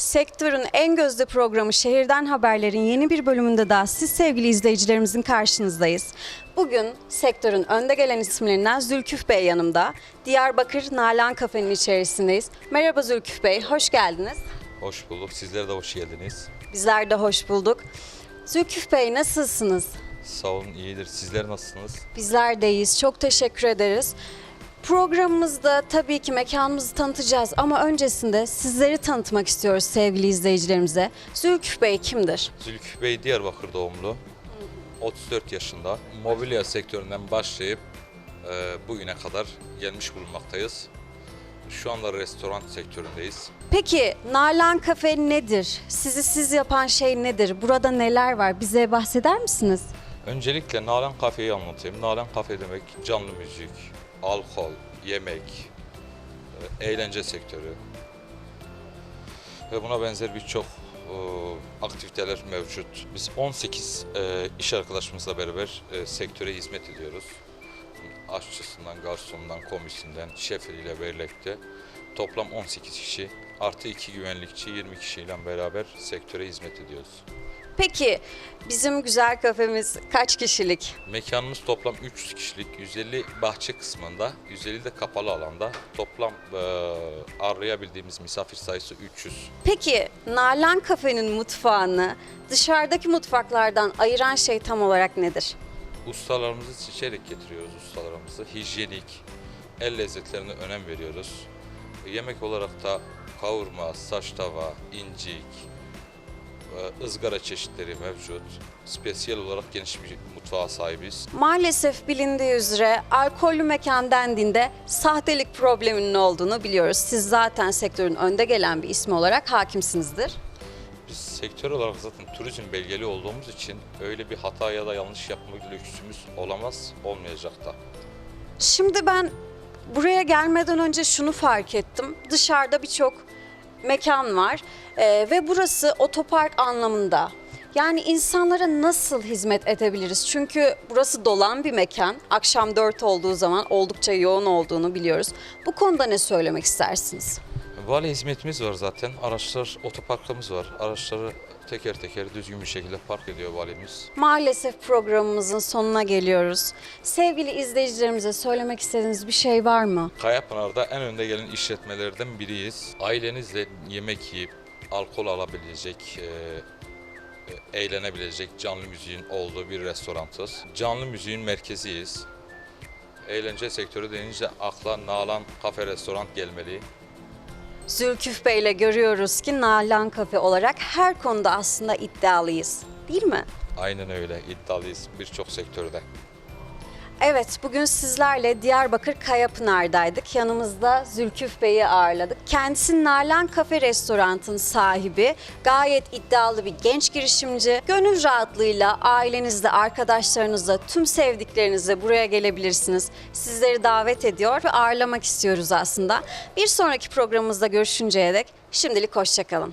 Sektörün en gözde programı Şehirden Haberler'in yeni bir bölümünde daha siz sevgili izleyicilerimizin karşınızdayız. Bugün sektörün önde gelen isimlerinden Zülküf Bey yanımda. Diyarbakır Nalan Kafe'nin içerisindeyiz. Merhaba Zülküf Bey, hoş geldiniz. Hoş bulduk. Sizler de hoş geldiniz. Bizler de hoş bulduk. Zülküf Bey nasılsınız? Sağ olun, iyidir. Sizler nasılsınız? Bizler de iyiyiz. Çok teşekkür ederiz. Programımızda tabii ki mekanımızı tanıtacağız ama öncesinde sizleri tanıtmak istiyoruz sevgili izleyicilerimize. Zülküf Bey kimdir? Zülküf Bey Diyarbakır doğumlu. 34 yaşında. Mobilya sektöründen başlayıp e, bugüne kadar gelmiş bulunmaktayız. Şu anda restoran sektöründeyiz. Peki Nalan Kafe nedir? Sizi siz yapan şey nedir? Burada neler var? Bize bahseder misiniz? Öncelikle Nalan Kafe'yi anlatayım. Nalan Kafe demek canlı müzik, alkol, yemek, e, eğlence sektörü ve buna benzer birçok e, aktiviteler mevcut. Biz 18 e, iş arkadaşımızla beraber sektöre hizmet ediyoruz. Aşçısından, garsonundan, komisinden, şefiyle birlikte toplam 18 kişi artı 2 güvenlikçi 20 kişiyle beraber sektöre hizmet ediyoruz. Peki bizim güzel kafemiz kaç kişilik? Mekanımız toplam 300 kişilik, 150 bahçe kısmında, 150 de kapalı alanda. Toplam e, ağırlayabildiğimiz misafir sayısı 300. Peki Nalan Kafe'nin mutfağını dışarıdaki mutfaklardan ayıran şey tam olarak nedir? Ustalarımızı seçerek getiriyoruz ustalarımızı. Hijyenik, el lezzetlerine önem veriyoruz. Yemek olarak da kavurma, saç tava, incik, ızgara çeşitleri mevcut. Spesiyel olarak geniş bir mutfağa sahibiz. Maalesef bilindiği üzere alkollü mekan dendiğinde sahtelik probleminin olduğunu biliyoruz. Siz zaten sektörün önde gelen bir ismi olarak hakimsinizdir. Biz sektör olarak zaten turizm belgeli olduğumuz için öyle bir hata ya da yanlış yapma lüksümüz olamaz, olmayacak da. Şimdi ben buraya gelmeden önce şunu fark ettim. Dışarıda birçok mekan var Ee, ve burası otopark anlamında. Yani insanlara nasıl hizmet edebiliriz? Çünkü burası dolan bir mekan. Akşam 4 olduğu zaman oldukça yoğun olduğunu biliyoruz. Bu konuda ne söylemek istersiniz? Vali hizmetimiz var zaten. Araçlar, otoparkımız var. Araçları teker teker düzgün bir şekilde park ediyor valimiz. Maalesef programımızın sonuna geliyoruz. Sevgili izleyicilerimize söylemek istediğiniz bir şey var mı? Kayapınar'da en önde gelen işletmelerden biriyiz. Ailenizle yemek yiyip alkol alabilecek, e, e, eğlenebilecek canlı müziğin olduğu bir restoranız. Canlı müziğin merkeziyiz. Eğlence sektörü denince akla Nalan Kafe Restoran gelmeli. Zülküf Bey ile görüyoruz ki Nalan Kafe olarak her konuda aslında iddialıyız. Değil mi? Aynen öyle iddialıyız birçok sektörde. Evet, bugün sizlerle Diyarbakır Kayapınar'daydık. Yanımızda Zülküf Bey'i ağırladık. Kendisi Nalan Kafe Restorant'ın sahibi. Gayet iddialı bir genç girişimci. Gönül rahatlığıyla ailenizle, arkadaşlarınızla, tüm sevdiklerinizle buraya gelebilirsiniz. Sizleri davet ediyor ve ağırlamak istiyoruz aslında. Bir sonraki programımızda görüşünceye dek şimdilik hoşçakalın.